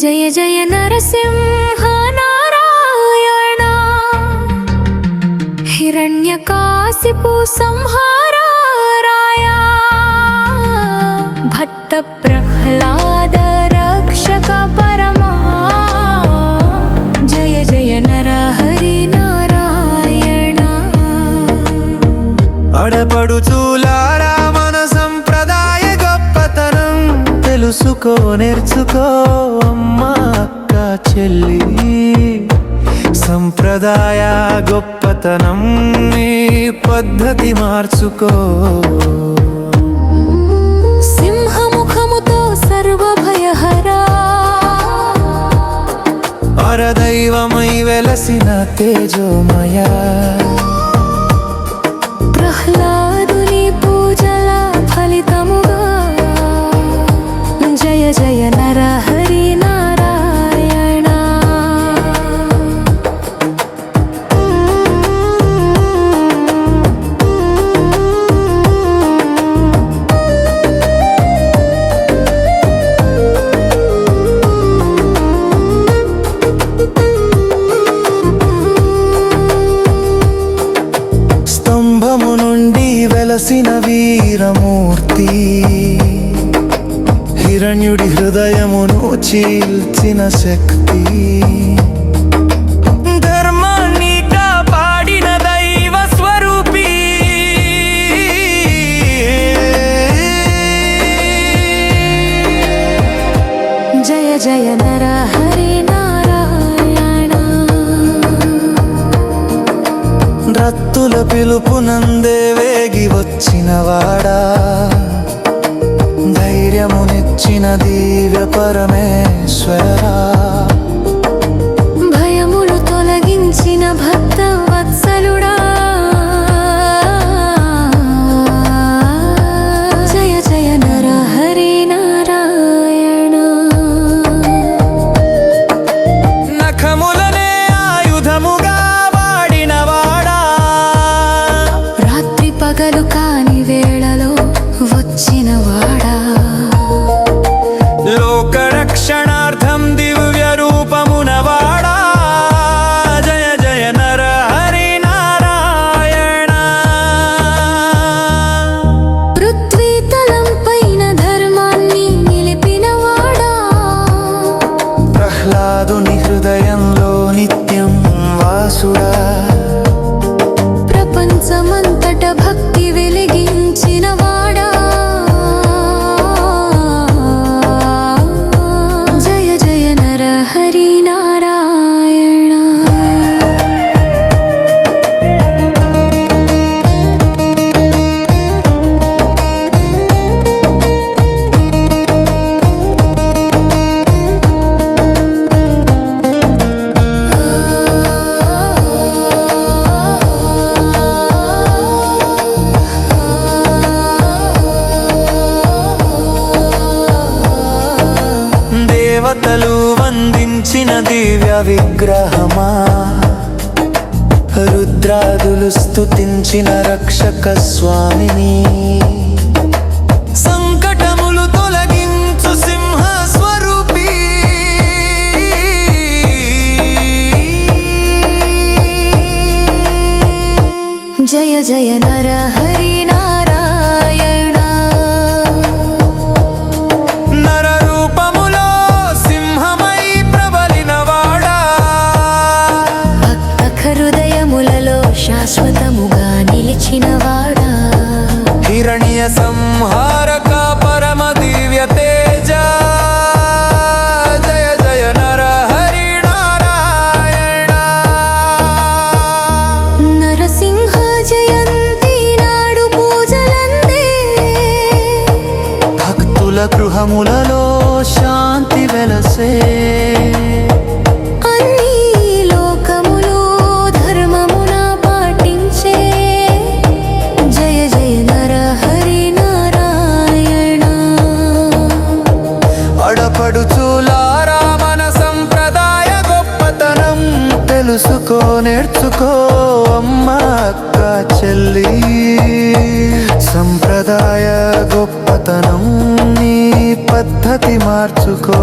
జయ జయ నరసింహ నారాయణ హిరణ్యకాశిపు సంహార తెలుసుకో నేర్చుకో అమ్మా అక్క చెల్లి. సంప్రదాయ గొప్పతనం నీ పద్ధతి మార్చుకో. సింహముఖముతో సర్వభయహరా. పరదైవమై వెలసిన తేజోమయ. ప్రహ్లాదుని జయ నర హరి నారాయణ. స్తంభము నుండి వెలసిన వీరమూర్తి. హిరణ్యుడి హృదయమును చీల్చిన శక్తి. ధర్మాన్ని కాపాడిన దైవ స్వరూపి. జయ జయ నర హరి నారాయణ. రత్తుల పిలుపునందే వేగి వచ్చిన వాడా దివ్య పరమేశ్వర. భయములు తొలగించిన భక్త వత్సలుడా. దేవతలు వందించిన దివ్య విగ్రహమా? రుద్రాదులు స్తుతించిన రక్షక స్వామిని. సంకటములు తొలగించు సింహ స్వరూపి జయ జయ నర సంహారక పరమ దివ్య తేజ. జయ జయ నర హరి నారాయణ. నరసింహ జయంతి నాడు పూజలందే. భక్తుల గృహములలో శాంతి వెలసే. తెలుసుకో నేర్చుకో అమ్మ అక్క చెల్లి. సంప్రదాయ గొప్పతనం నీ పద్ధతి మార్చుకో.